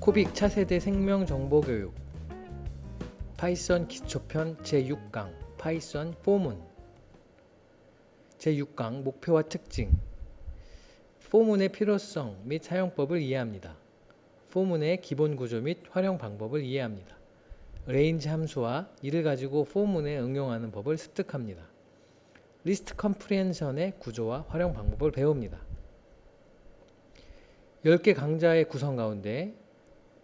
코빅 차세대 생명정보교육 파이썬 기초편 제6강 파이썬 포문 제6강 목표와 특징 포문의 필요성 및 사용법을 이해합니다. 포문의 기본 구조 및 활용 방법을 이해합니다. 레인지 함수와 이를 가지고 포문에 응용하는 법을 습득합니다. 리스트 컴프리hension의 구조와 활용 방법을 배웁니다. 10개 강좌의 구성 가운데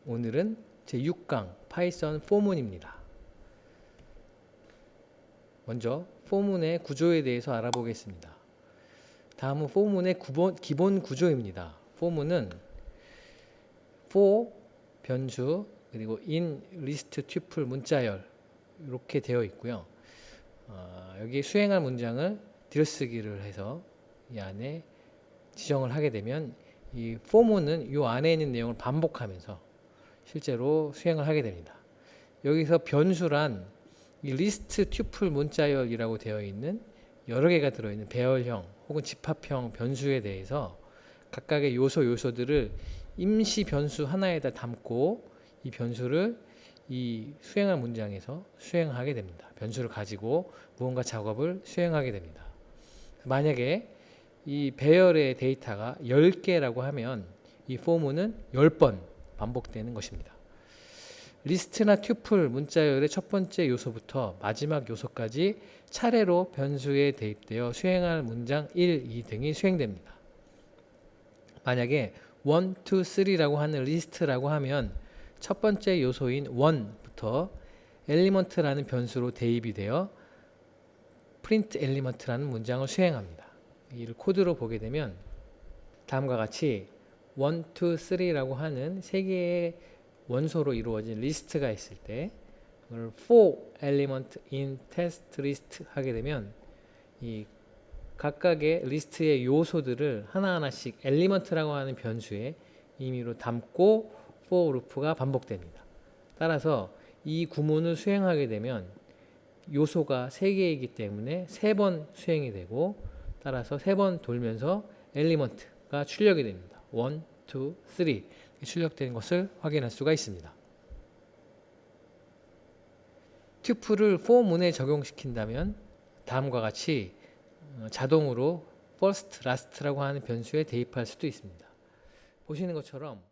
오늘은 제6강 파이썬 포문입니다. 먼저 포문의 구조에 대해서 알아보겠습니다. 다음은 포문의 기본 구조입니다. 포문은 for 변수 그리고 in 리스트 튜플 문자열 이렇게 되어 있고요. 어, 여기 수행할 문장을 들여쓰기를 해서 이 안에 지정을 하게 되면 이 포문은 이 안에 있는 내용을 반복하면서 실제로 수행을 하게 됩니다. 여기서 변수란 이 리스트 튜플 문자열이라고 되어 있는 여러 개가 들어있는 배열형 혹은 집합형 변수에 대해서 각각의 요소 요소들을 임시 변수 하나에다 담고 이 변수를 이 수행할 문장에서 수행하게 됩니다. 변수를 가지고 무언가 작업을 수행하게 됩니다. 만약에 이 배열의 데이터가 10개라고 하면 이 포문은 10번 반복되는 것입니다. 리스트나 튜플 문자열의 첫 번째 요소부터 마지막 요소까지 차례로 변수에 대입되어 수행할 문장 1, 2 등이 수행됩니다. 만약에 1, 2, 3라고 하는 리스트라고 하면 첫 번째 요소인 1부터 엘리먼트라는 변수로 대입이 되어 프린트 엘리먼트라는 문장을 수행합니다. 이를 코드로 보게 되면 다음과 같이 1, 2, 3라고 하는 세 개의 원소로 이루어진 리스트가 있을 때 그걸 for element in test list 하게 되면 이 각각의 리스트의 요소들을 하나하나씩 엘리먼트라고 하는 변수에 임의로 담고 for 루프가 반복됩니다. 따라서 이 구문을 수행하게 되면 요소가 세 개이기 때문에 세번 수행이 되고 따라서 세번 돌면서 엘리먼트가 출력이 됩니다. 1, 2, 3 출력되는 것을 확인할 수가 있습니다. 튜플을 for 문에 적용시킨다면 다음과 같이 어, 자동으로 first, last라고 하는 변수에 대입할 수도 있습니다. 보시는 것처럼